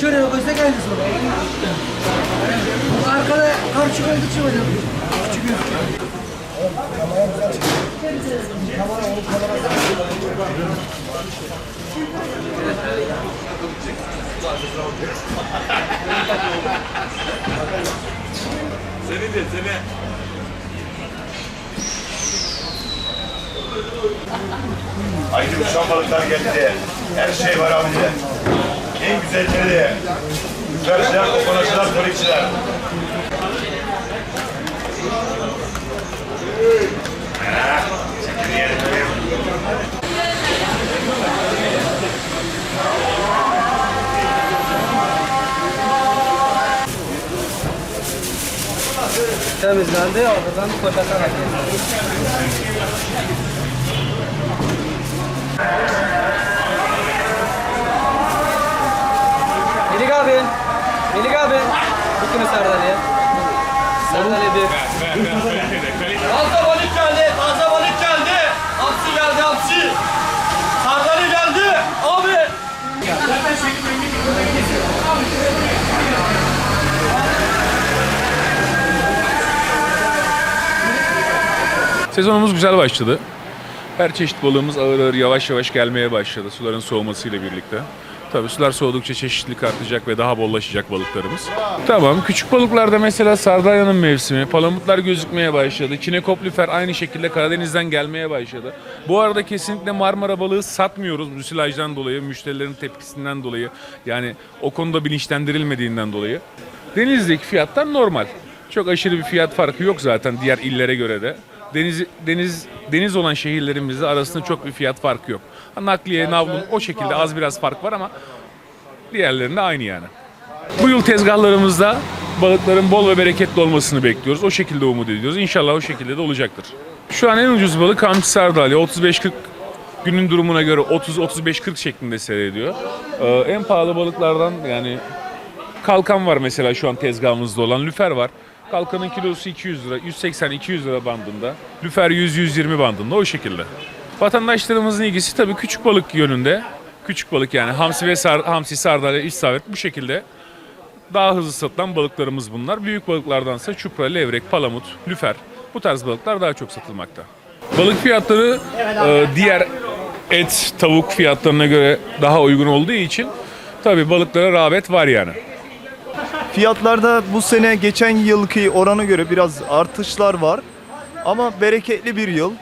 Şöyle göze geldi sonra. Bu arkada karşı için hocam. Küçük gözüküyor. Seni de seni. Haydi uçan balıklar geldi. Her şey var abi de. En güzelleri. Ha, çekil yerim. Temizlendi. Oradan poşete Melik abi. Melik abi. Bu kimi sardalya? Sardalya bir. Taze balık geldi, taze balık geldi. Hapsi geldi, hapsi. Sardalya geldi. Abi. Sezonumuz güzel başladı. Her çeşit balığımız ağır ağır yavaş yavaş gelmeye başladı suların soğumasıyla birlikte. Tabii sular soğudukça çeşitlilik artacak ve daha bollaşacak balıklarımız. Tamam küçük balıklarda mesela sardalyanın mevsimi, palamutlar gözükmeye başladı. Kinekoplifer aynı şekilde Karadeniz'den gelmeye başladı. Bu arada kesinlikle Marmara balığı satmıyoruz müsilajdan dolayı, müşterilerin tepkisinden dolayı. Yani o konuda bilinçlendirilmediğinden dolayı. Denizdeki fiyatlar normal. Çok aşırı bir fiyat farkı yok zaten diğer illere göre de. Deniz deniz deniz olan şehirlerimizde arasında çok bir fiyat farkı yok. Nakliye, navlun o şekilde az biraz fark var ama diğerlerinde aynı yani. Bu yıl tezgahlarımızda balıkların bol ve bereketli olmasını bekliyoruz. O şekilde umut ediyoruz. İnşallah o şekilde de olacaktır. Şu an en ucuz balık hamsi sardalya. 35-40 günün durumuna göre 30-35-40 şeklinde seyrediyor. Ee, en pahalı balıklardan yani Kalkan var mesela şu an tezgahımızda olan. Lüfer var. Kalkanın kilosu 200 lira, 180-200 lira bandında. Lüfer 100-120 bandında o şekilde. Vatandaşlarımızın ilgisi tabii küçük balık yönünde. Küçük balık yani hamsi ve sar, hamsi, sardalya, istavrit bu şekilde daha hızlı satılan balıklarımız bunlar. Büyük balıklardansa çupra, levrek, palamut, lüfer bu tarz balıklar daha çok satılmakta. Balık fiyatları e, diğer et, tavuk fiyatlarına göre daha uygun olduğu için tabii balıklara rağbet var yani. Fiyatlarda bu sene geçen yılki orana göre biraz artışlar var. Ama bereketli bir yıl.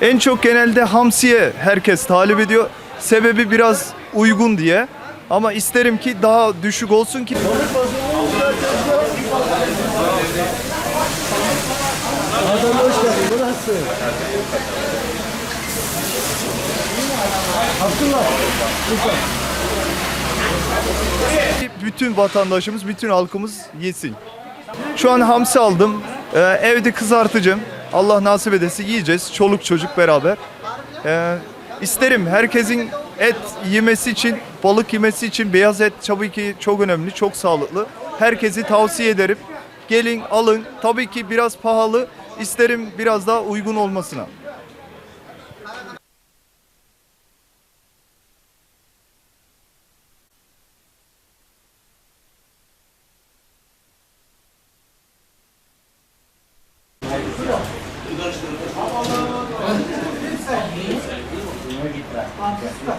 En çok genelde hamsiye herkes talep ediyor. Sebebi biraz uygun diye. Ama isterim ki daha düşük olsun ki bütün vatandaşımız, bütün halkımız yesin. Şu an hamsi aldım. Ee, evde kızartacağım. Allah nasip ederse yiyeceğiz. Çoluk çocuk beraber. Ee, isterim herkesin et yemesi için, balık yemesi için beyaz et tabii ki çok önemli, çok sağlıklı. Herkesi tavsiye ederim. Gelin alın. Tabii ki biraz pahalı. İsterim biraz daha uygun olmasına. Arkası da.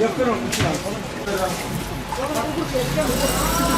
Yapıyorum. Yapıyorum.